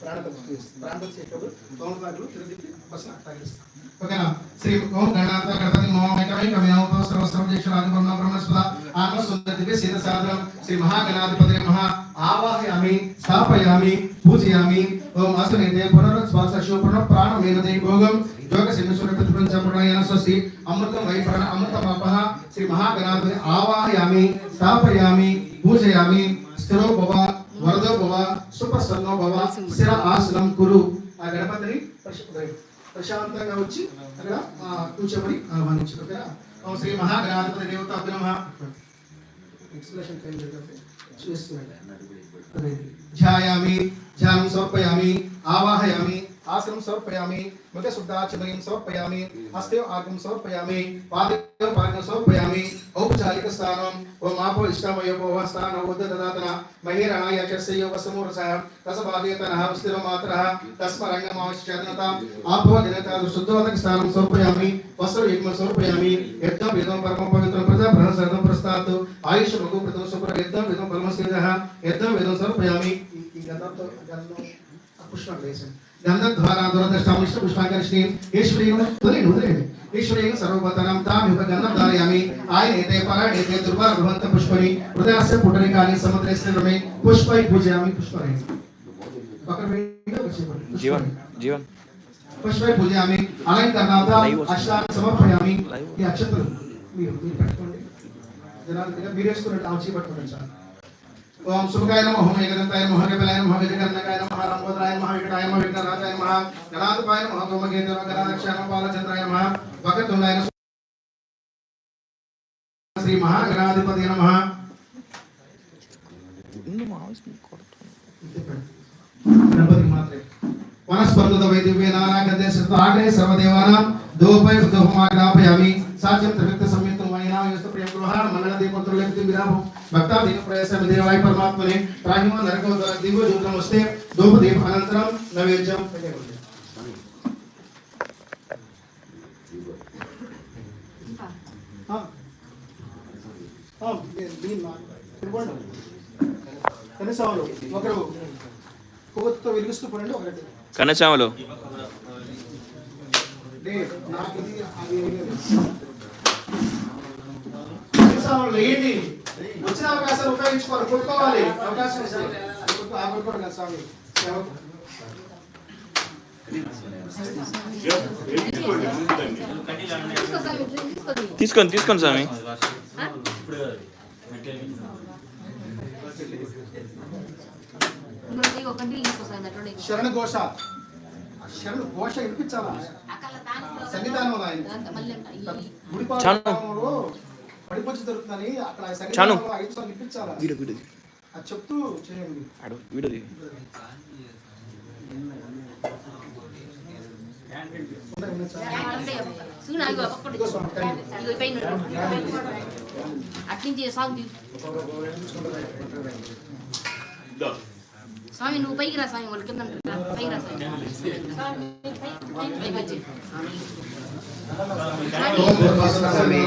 ఇలా పెట్టండి ప్రాణపతి ప్రాణపతి చేసేటప్పుడు బస్సు తగిలిస్తాం ఓకేనా శ్రీ ఓం గణాత గణపతి మోమైకమై కమయామతో సర్వస్రం బ్రహ్మ బ్రహ్మస్పద ఆత్మ సీత సాధనం శ్రీ మహాగణాధిపతి ఆవాహయామి స్థాపయామి పూజయామి ఓం ప్రాణమేనదే భోగం యోగ స్వస్తి అమృతం వై ప్రణా శ్రీ మహాగణాధిపతి ఆవాహయామి స్థాపయామి పూజయామి స్థిరో భవ వరదో భవ సుప్రసన్నో భవ స్థిర ఆసనం కురు. ఆ గణపతిని ప్రశ- ప్రశాంతంగా వచ్చి అక్కడ ఆ, కూర్చోబడి ఆహ్వానించారు ఓకేనా? ఓం శ్రీ మహాగణాధిపతి దేవత నమ ఎక్స్ప్లెనేషన్ టైం జరిగితే చూస్తున్నాడు. ధ్యాయామి ధ్యానం సమర్పయామి ఆవాహయామి ఆసనం సమర్పయామి ముఖ శుద్ధాచమయం సమర్పయామి హస్తే ఆగం సమర్పయామి పాదం పాదం సమర్పయామి ఔపచారిక స్థానం ఓం ఆపో ఇష్టమయో భోవ స్థానం ఉద్దతదాతన మహిరణాయ చస్య వసమూరసః రసభాగేతనః స్థిర మాత్రః తస్మరంగమాశ్చదనత ఆపో దినత శుద్ధోదక స్థానం సమర్పయామి వస్త్ర యుగ్మ సమర్పయామి యజ్ఞం విధం పరమ పవిత్రం ప్రజా ప్రహసనం ప్రస్తాత్ ఆయుష మగు ప్రథమ సుప్ర యజ్ఞం విధం పరమస్కృతః యజ్ఞం విధం సమర్పయామి. ఈ గంధంతో గంధం పుష్పం వేసండి గంధద్వారా దురదృష్టామిష్ట పుష్పాకర్షణి ఈశ్వరీయం వదిలేండి వదిలేండి ఈశ్వరీయం సర్వభతనం తామివ గంధం ధారయామి ఆయన ఏతే పరాణేతే దుర్భా భవంత పుష్పని హృదయస్య పుటరికాని సముద్రే స్థిరమే పుష్పై పూజయామి పుష్పరే పక్కన పెట్టండి, ఒక చేపండి. పుష్పని. జీవన్ జీవన్ పుష్పై పూజయామి అలంకరణార్థ అష్టాన్ని సమర్పయామి ఈ అక్షతలు మీరు మీరు పెట్టుకోండి జనాలు దగ్గర మీరు వేసుకున్నట్టు ఆ చేపట్టుకోండి సార్ ओम सुभगाय नमः, ओम एकदंताय नमः कपिलाय नमः, विजयकर्णकाय नमः रामगोत्राय नमः, विकटाय नमः विकटराजाय नमः गणाधिपाय नमः धूमकेतु नमः गणाक्षाय नमः बालचंद्राय नमः वक्रतुंडाय नमः, श्री महागणाधिपति नमः। गणपति मात्रे। वनस्पतुत वैदिव्य नानागन्धे श्रुताग्रे सर्वदेवानां दोपै दोहमाग्रापयामि साच्यं त्रिविक्त संयुक्तं वायिनां यस्तु प्रियं गृहान् मङ्गलदीपं त्रिलेखितं विराभम् విరామం భక్తా దీన ప్రయాస విదేవాయ పరమాత్మనే దివ్య జ్యోతం వస్తే దోప దీప అనంతరం నైవేద్యం పెట్టేయండి. ఆ. ఆ, దీన్ని- దీన్ని నాకు ఇవ్వండి. కనీసం ఒకరు కొవ్వొత్తితో వెలిగిస్తూ పడండి ఒకటి కనచామలు లే, నాకు వచ్చిన అవకాశాలు ఉపయోగించుకోవాలి కొట్టుకోవాలి అవకాశం ఇస్తాయి. కొట్టుకో- ఆ కొట్టుకోండి కదా స్వామి సేవకు. తీసుకొని తీసుకొని స్వామి శరణ ఘోష ఆ శరణ ఘోష వినిపించాలా సంగీతానం గుడి. పాఠంలో పడిపోచి దొరుకుతుందని అక్కడ చాను. ఐదు సార్లు వినిపించాలా వీడియో వీడియో అది చెప్తూ చేయండి అడు? అట్నుంచి సాగు స్వామి నువ్వు పైకి రా స్వామి వాళ్ళు కింద. పైకి రా స్వామి పైకి వచ్చి ఓం భగవత్పాదస్వామి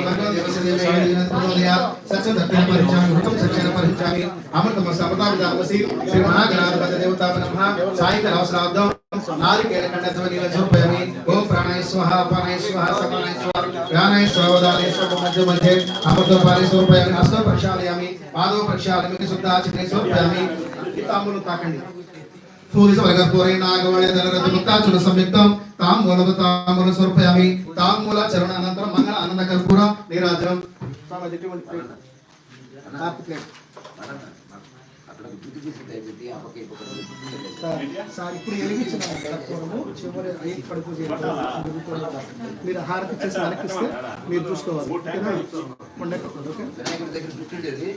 సత్యం దత్తం పరిచామి హృతం సత్యన పరిచామి అమృతమ సమతావిదామసి శ్రీ మహాగణాధిపతి దేవతామ నమః సాయంకాల అవసరార్థం నారికేల కండత్వ నీల చూపయామి ఓం ప్రాణాయ స్వహ అపానాయ స్వహ సమానాయ స్వహ జ్ఞానాయ స్వహ వదానాయ స్వహ మధ్య మధ్య అమృతోపాలి స్వరూపయామి హస్తో ప్రక్షాళయామి పాదో ప్రక్షాళయామి శుద్ధాచితే స్వరూపయామి తాంబూలం తాకండి సూర్య వర్గపూరే నాగవళే దళరథ ముక్తాచుల సంయుక్తం తాంబూలము తాంబూల చరణ అనంతరం మంగళ ఆనంద కర్పూర నీరాజనం సార్, సార్ ఇప్పుడు వెలిగించిన కర్పూరము చివరి ఐదు కడుపు. మీరు హారతి చేసి వెనక్కిస్తే మీరు చూసుకోవాలి. ఓకేనా? ఉండకపోతే ఓకే? వినాయకుడి దగ్గర కూర్చుండేది.